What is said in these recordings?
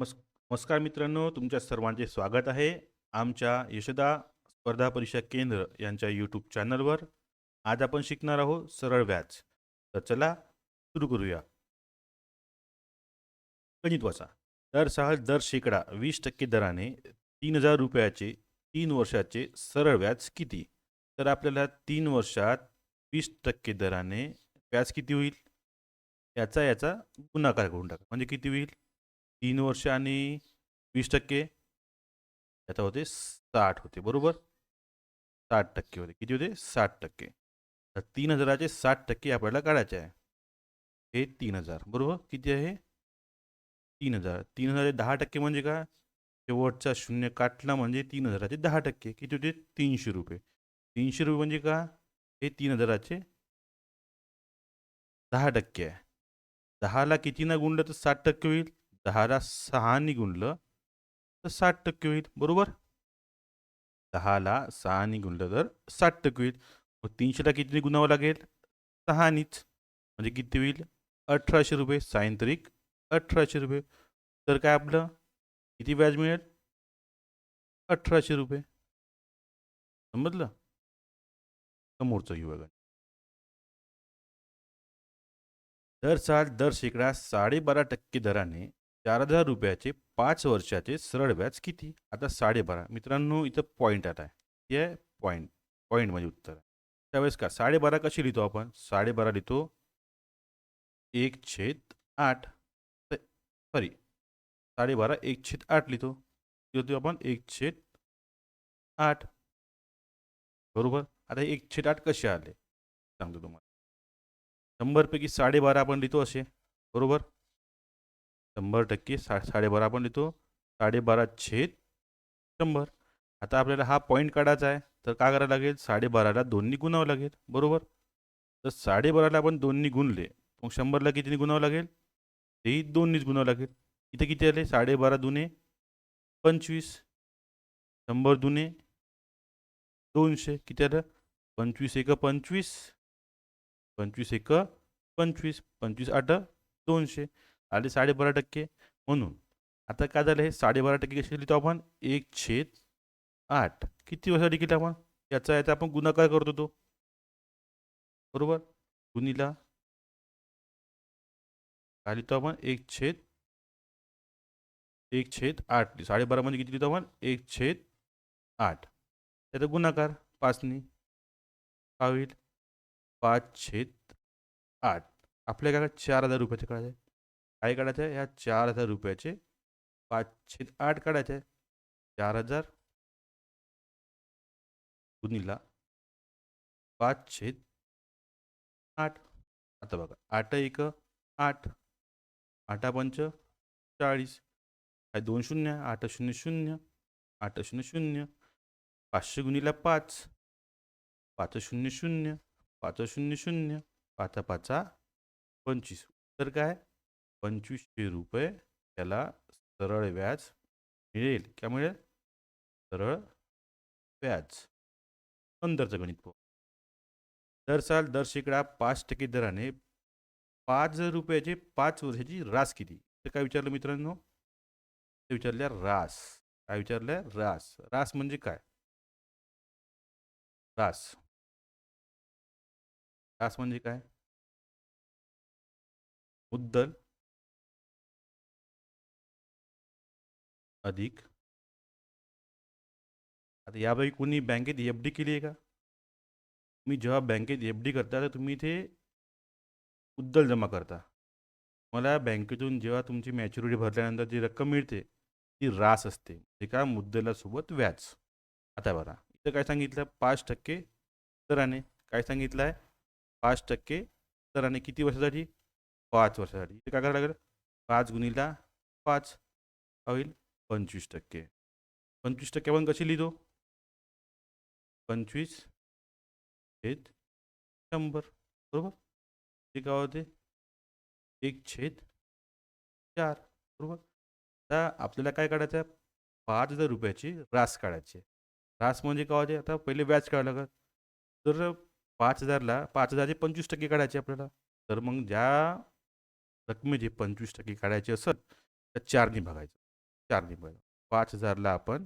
नमस्कार मित्रांनो तुमच्या सर्वांचे स्वागत आहे आमच्या यशोदा स्पर्धा परीक्षा केंद्र यांच्या यूट्यूब चॅनलवर आज आपण शिकणार आहोत सरळ व्याज. तर चला सुरू करूया. गणित वाचा. दर सहज दर शेकडा वीस टक्के दराने तीन हजार रुपयाचे तीन वर्षाचे सरळ व्याज किती? तर आपल्याला तीन वर्षात वीस टक्के दराने व्याज किती होईल? याचा याचा गुणाकार करून टाका. म्हणजे किती होईल? तीन वर्ष आणि वीस टक्के. याचा होते साठ होते बरोबर? साठ टक्के होते. किती होते? साठ टक्के. तर तीन हजाराचे साठ टक्के आपल्याला काढायचे आहे. हे तीन हजार बरोबर? किती आहे? तीन हजार. तीन हजाराचे दहा टक्के म्हणजे काय? शेवटचा शून्य काटला म्हणजे तीन हजाराचे दहा टक्के. किती होते? तीनशे रुपये. तीनशे रुपये म्हणजे का? हे तीन हजाराचे दहा टक्के आहे. दहाला किती ना गुणलं तर साठ टक्के होईल? दहाला सहानी गुणलं तर साठ टक्के होईल बरोबर? दहाला सहानी गुणलं तर साठ टक्के होईल. मग तीनशेला किती गुणावं लागेल? सहानीच म्हणजे किती होईल? अठराशे रुपये सायंत्रिक अठराशे रुपये. तर काय आपलं? किती व्याज मिळेल? अठराशे रुपये. समजलं? समोरचं युवक दर साल दर शेकडा साडेबारा टक्के दराने चार हजार रुपयाचे पाच वर्षाचे सरळ व्याज किती? आता साडेबारा मित्रांनो इथं पॉईंट आता आहे. हे आहे पॉईंट पॉईंट म्हणजे उत्तर आहे. त्यावेळेस का? साडेबारा कशी लिहितो आपण? साडेबारा लिहितो. एक छेद आठ. सॉरी साडेबारा एक छेद आठ लिहितो. लिहितो आपण एक छेद आठ. बरोबर? आता एक छेद आठ कसे आले? सांगतो तुम्हाला. शंभरपैकी साडेबारा आपण लिहितो असे. बरोबर? शंभर टक्के सा साडेबारा आपण लिहितो. साडेबारा छेद शंभर. आता आपल्याला हा पॉईंट काढायचा आहे. तर काय करावं लागेल? साडेबाराला दोन्ही गुणावं लागेल. बरोबर? तर साडेबाराला आपण दोन्ही गुणले. मग शंभरला कितीने गुणावं लागेल? तेही दोन्हीच गुणावं लागेल. इथे किती आले? साडेबारा दुने पंचवीस. शंभर दुने दोनशे. किती आलं? पंचवीस एक पंचवीस. पंचवीस एक पंचवीस. पंचवीस आठ दोनशे. आले साडेबारा टक्के म्हणून. आता काय झालं हे साडेबारा टक्के कशी लिहितो आपण? एक छेद आठ. किती वर्षासाठी केलं आपण? याचा याचा आपण गुणाकार करतो तो बरोबर? गुणीला काय लिहितो आपण? एक छेद एक छेद आठ. साडेबारा म्हणजे किती लिहितो आपण? एक छेद आठ. त्याचा गुणाकार पाचनी. काय होईल? पाच छेद आठ. आपल्या काय चार हजार रुपयाचे काढायचे काय काढायचं? आहे ह्या चार हजार रुपयाचे पाचशे आठ काढायचे. आहे चार हजार गुणीला पाचशे आठ. आता बघा आठ एक आठ. आठा पंच चाळीस. काय दोन शून्य? आठ शून्य शून्य. आठ शून्य शून्य. पाचशे गुणीला पाच. पाच शून्य शून्य. पाच शून्य शून्य. पाच पाचा पंचवीस. तर काय? पंचवीसशे रुपये त्याला सरळ व्याज मिळेल. क्या मिळेल सरळ व्याज. नंतरचं गणित पाहू. दर साल दर शेकडा पाच टक्के दराने पाच रुपयाचे पाच वर्षाची रास किती? तर काय विचारलं मित्रांनो? ते विचारल्या रास. काय विचारल्या? रास. रास म्हणजे काय? रास. रास म्हणजे काय? मुद्दल. अधिक। आता यापैकी कोणी बँकेत एफ डी केली आहे का? तुम्ही जेव्हा बँकेत एफ डी करता तर तुम्ही इथे मुद्दल जमा करता. मला बँकेतून जेव्हा तुमची मॅच्युरिटी भरल्यानंतर जी रक्कम मिळते ती रास असते. ते का मुद्दलासोबत व्याज. आता बघा इथं काय सांगितलं? पाच टक्के दराने. काय सांगितलं आहे पाच टक्के दराने किती वर्षासाठी? पाच वर्षासाठी. इथे काय करावं लागेल? पाच गुणीला पाच. होईल पंचवीस टक्के. पंचवीस टक्के आपण कशी लिहितो? पंचवीस छेद शंभर बरोबर? ते काय होते? एक छेद चार बरोबर? आता आपल्याला काय काढायचं आहे? पाच हजार रुपयाची रास काढायची रास म्हणजे काय होते? आता पहिले व्याज काढावं लागत तर पाच हजारला पाच हजारचे पंचवीस टक्के काढायचे आपल्याला. तर मग ज्या रकमेचे पंचवीस टक्के काढायचे असेल तर चारने भागायचं चारनी बघा पाच हजारला आपण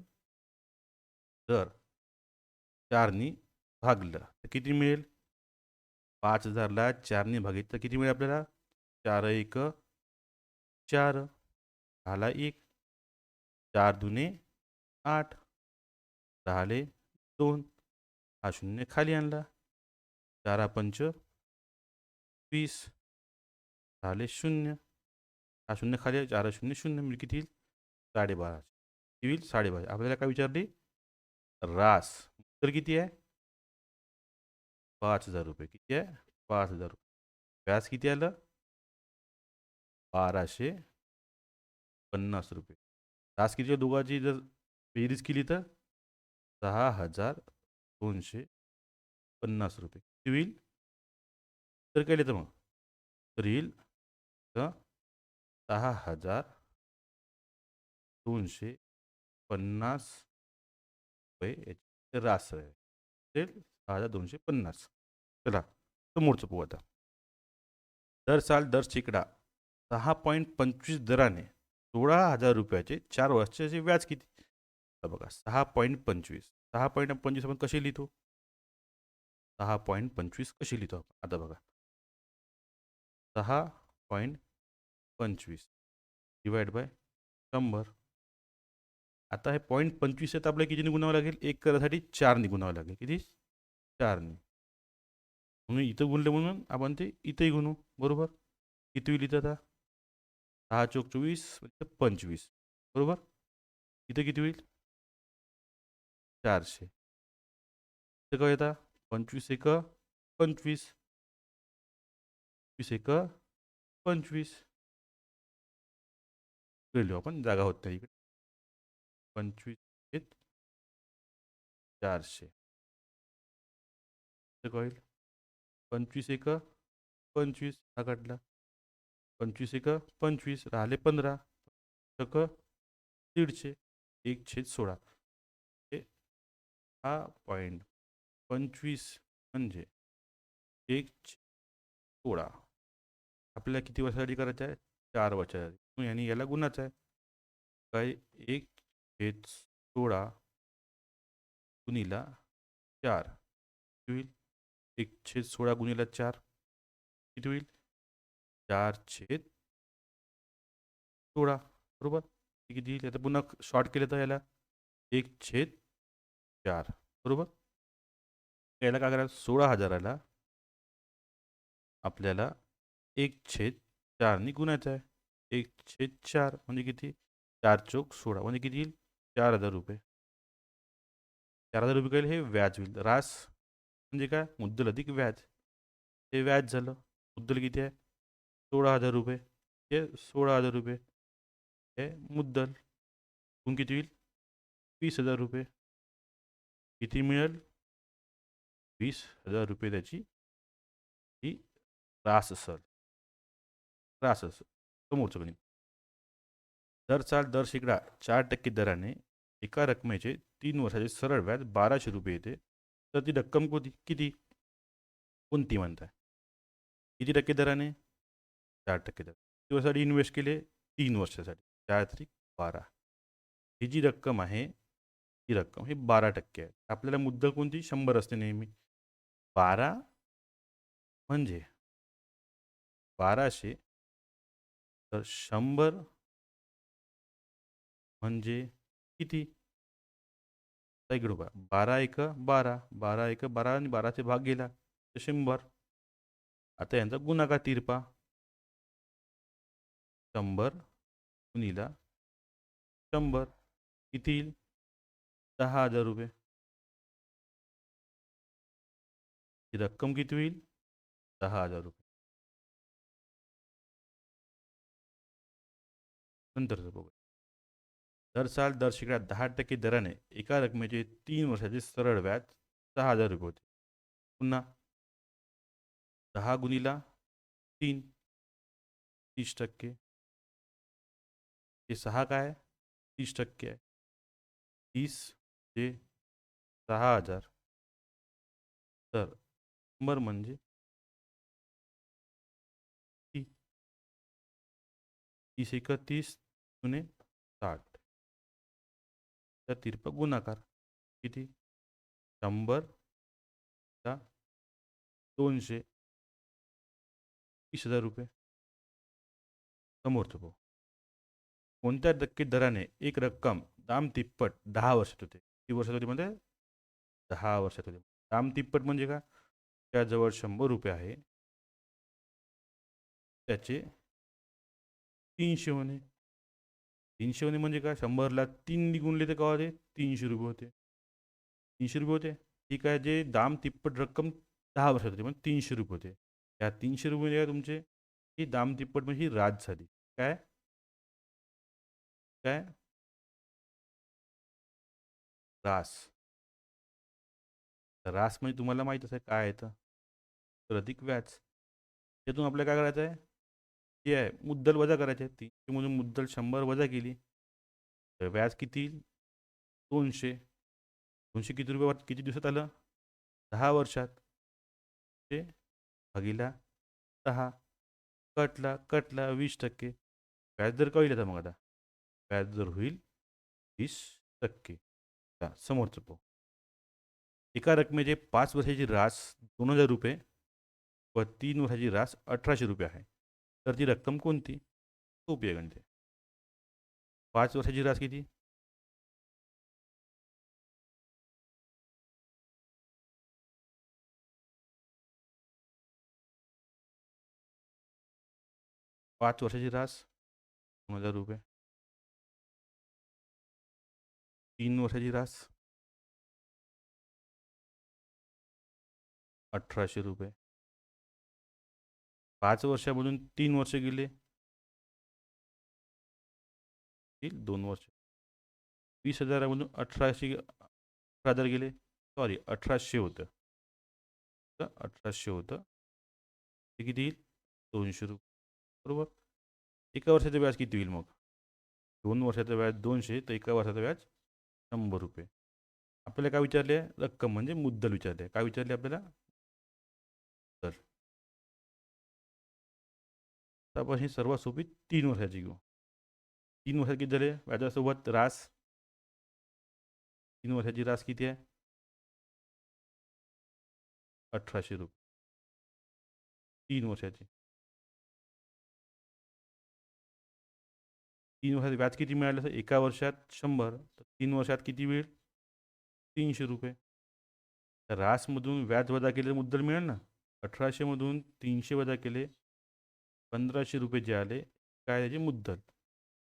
जर चारनी भागलं. तर किती मिळेल? पाच हजारला चारनी भागित. तर किती मिळेल आपल्याला? चार एक चार. झाला एक. चार दुने आठ. दहाले दोन. हा शून्य खाली आणला. चारा पंच वीस. झाले शून्य. हा शून्य खाली चार शून्य शून्य म्हणजे किती येईल? साडेबारा किती होईल साडेबारा. आपल्याला काय विचारली? रास. तर किती आहे? पाच हजार रुपये. किती आहे? पाच हजार रुपये. व्याज किती आलं? बाराशे पन्नास रुपये. रास किती दोघांची जर बेरीज केली तर? सहा हजार दोनशे पन्नास रुपये. किती होईल तर केले तर मग? तर येईल सहा हजार दोनशे पन्नास रुपये याची रास आहे. सहा हजार दोनशे पन्नास. चला समोरचं पाहू आता. दर साल दर शेकडा सहा पॉईंट पंचवीस दराने सोळा हजार रुपयाचे चार वर्षाचे व्याज किती? बघा सहा पॉईंट पंचवीस. सहा पॉईंट पंचवीस आपण कसे लिहितो? सहा पॉईंट पंचवीस कसे लिहितो आपण? आता बघा. सहा पॉईंट पंचवीस. डिवाइड बाय शंभर. आता हे पॉईंट पंचवीस आहेत आपल्याला किती गुणावं लागेल? एक करासाठी चारने गुणावं लागेल. किती? चारने. म्हणून इथं गुणले म्हणून आपण ते इथंही गुणू. बरोबर? किती होईल इथं आता? सहा चौक चोवीस म्हणजे पंचवीस. बरोबर? इथं किती होईल? चारशे. इथं काय येतं पंचवीस एक पंचवीस. वीस एक पंचवीस. गेलो आपण जागा होत नाही इकडे. पंचवीस एक चारशे. होईल पंचवीस एक पंचवीस हा काढला. पंचवीस एक पंचवीस राहिले पंधरा. एक दीडशे एक छेद सोळा. हे हा पॉईंट पंचवीस म्हणजे एक सोळा. आपल्याला किती वर्षासाठी करायचं आहे? चार वर्षासाठी. यांनी याला गुणाचा आहे. काय? एक छेद सोळा गुणीला चार. किती होईल? एक छेद सोळा गुणीला चार. किती होईल? चार छेद सोळा. बरोबर? हे किती येईल आता पुन्हा शॉर्ट केलं तर याला एक छेद चार. बरोबर? याला काय करायला सोळा हजाराला आपल्याला एक छेद चारनी गुणायचं आहे. एक छेद चार म्हणजे किती? चार चौक सोळा. म्हणजे किती येईल? चार हजार रुपये. चार हजार रुपये हे व्याज होईल. रास म्हणजे काय? मुद्दल अधिक व्याज. हे व्याज झालं. मुद्दल किती आहे? सोळा हजार रुपये. हे सोळा हजार रुपये. हे मुद्दल. एकूण किती होईल? वीस हजार रुपये. किती मिळेल? वीस हजार रुपये त्याची ही रास असल. रास असल. समोरचं गणित. दर साल दर शेकडा चार टक्के दराने एका रकमेचे तीन वर्षाचे सरळ व्याज बाराशे रुपये येते. तर ती रक्कम कोणती किती? कोणती म्हणताय? किती टक्के दराने? चार टक्के दर. किती वर्षासाठी इन्व्हेस्ट केले तीन वर्षासाठी. चार तरी बारा. ही जी रक्कम आहे ही रक्कम ही बारा टक्के आहे. आपल्याला मुद्दा कोणती? शंभर असते नेहमी. बारा म्हणजे? बाराशे. तर शंभर म्हणजे? किती? इकडे बघा. बारा एक बारा. बारा एक बारा आणि बाराचे भाग गेला. तर शंभर. आता यांचा गुणाकार तिरपा शंभर गुणीला शंभर. किती येईल? दहा हजार रुपये. ही रक्कम किती होईल? दहा हजार रुपये. नंतरचं बघू दर साल दर शेकडा दहा टक्के दराने एका रकमेचे तीन वर्षाचे सरळ व्याज सहा हजार रुपये होते. पुन्हा दहा गुणीला तीन तीस टक्के. हे सहा काय? तीस टक्के आहे. तीस ते सहा हजार. तर शंभर म्हणजे तीस. एकतीस जुने साठ. तर तिरपा गुणाकार किती? शंभर का दोनशे वीस हजार रुपये. समोरचं पाहू कोणत्या टक्के दराने एक रक्कम दाम तिप्पट दहा वर्षात होते? किती वर्षात होती म्हणजे दहा वर्षात होते. दाम तिप्पट म्हणजे का त्याजवळ शंभर रुपये आहे. त्याचे तीनशे होणे. तीनशे म्हणजे काय? शंभरला तीन गुणले तर का होते? तीनशे रुपये होते. तीनशे रुपये होते. ठीक आहे जे दाम तिप्पट रक्कम दहा वर्षात होते म्हणजे तीनशे रुपये होते. त्या तीनशे रुपये म्हणजे काय तुमचे? ही दाम तिप्पट म्हणजे ही राज झाली. काय? काय? रास. रास म्हणजे तुम्हाला माहीत असं काय येतं तर? अधिक व्याज. त्यातून आपल्याला काय करायचं आहे हे आहे? मुद्दल वजा करायचे आहे तीनशे म्हणून मुद्दल शंभर वजा केली. तर व्याज किती? दोनशे. दोनशे किती रुपये किती दिवसात आलं? दहा वर्षात. ते भागीला दहा कटला कटला वीस टक्के. व्याजदर का होईल आता मग आता. व्याजदर होईल वीस टक्के. समोरचं पाहू. एका रकमेचे पाच वर्षाची रास दोन हजार रुपये व तीन वर्षाची रास अठराशे रुपये आहे. तर ती रक्कम कोणती? सोपी आहे गणते. पाच वर्षाची रास किती पाच वर्षाची रास दोन हज़ार रुपये. तीन वर्षाची रास अठराशे रुपये. पाच वर्षामधून तीन वर्ष गेले. येईल दोन वर्ष. वीस हजारामधून अठराशे अठरा हजार गेले. सॉरी अठराशे होतं. तर अठराशे होतं. ते किती येईल? दोनशे रुपये. बरोबर? एका वर्षाचं व्याज किती होईल मग? दोन वर्षाचं व्याज दोनशे तर एका वर्षाचं व्याज शंभर रुपये. आपल्याला काय विचारले? रक्कम म्हणजे मुद्दल विचारले. काय विचारले आपल्याला? तर तर आपण ही सर्वात सोपी तीन वर्षाची घेऊ तीन वर्षात किती झाले व्याजासोबत रास। तीन वर्षाची रास किती आहे अठराशे रुपये। तीन वर्षाची तीन वर्षात व्याज किती मिळालं असेल एका वर्षात शंभर। तर तीन वर्षात किती मिळेल तीनशे रुपये। तर रासमधून व्याज वजा केले मुद्दल मिळेल ना? अठराशेमधून तीनशे वजा केले पंधराशे रुपये जे आले काय त्याची मुद्दल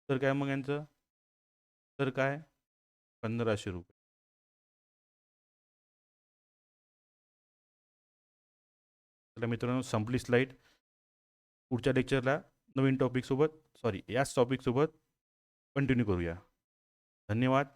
तर काय मग यांचं? तर काय? पंधराशे रुपये. चला मित्रांनो संपली स्लाईड पुढच्या लेक्चरला नवीन टॉपिकसोबत सॉरी याच टॉपिकसोबत कंटिन्यू करूया. धन्यवाद.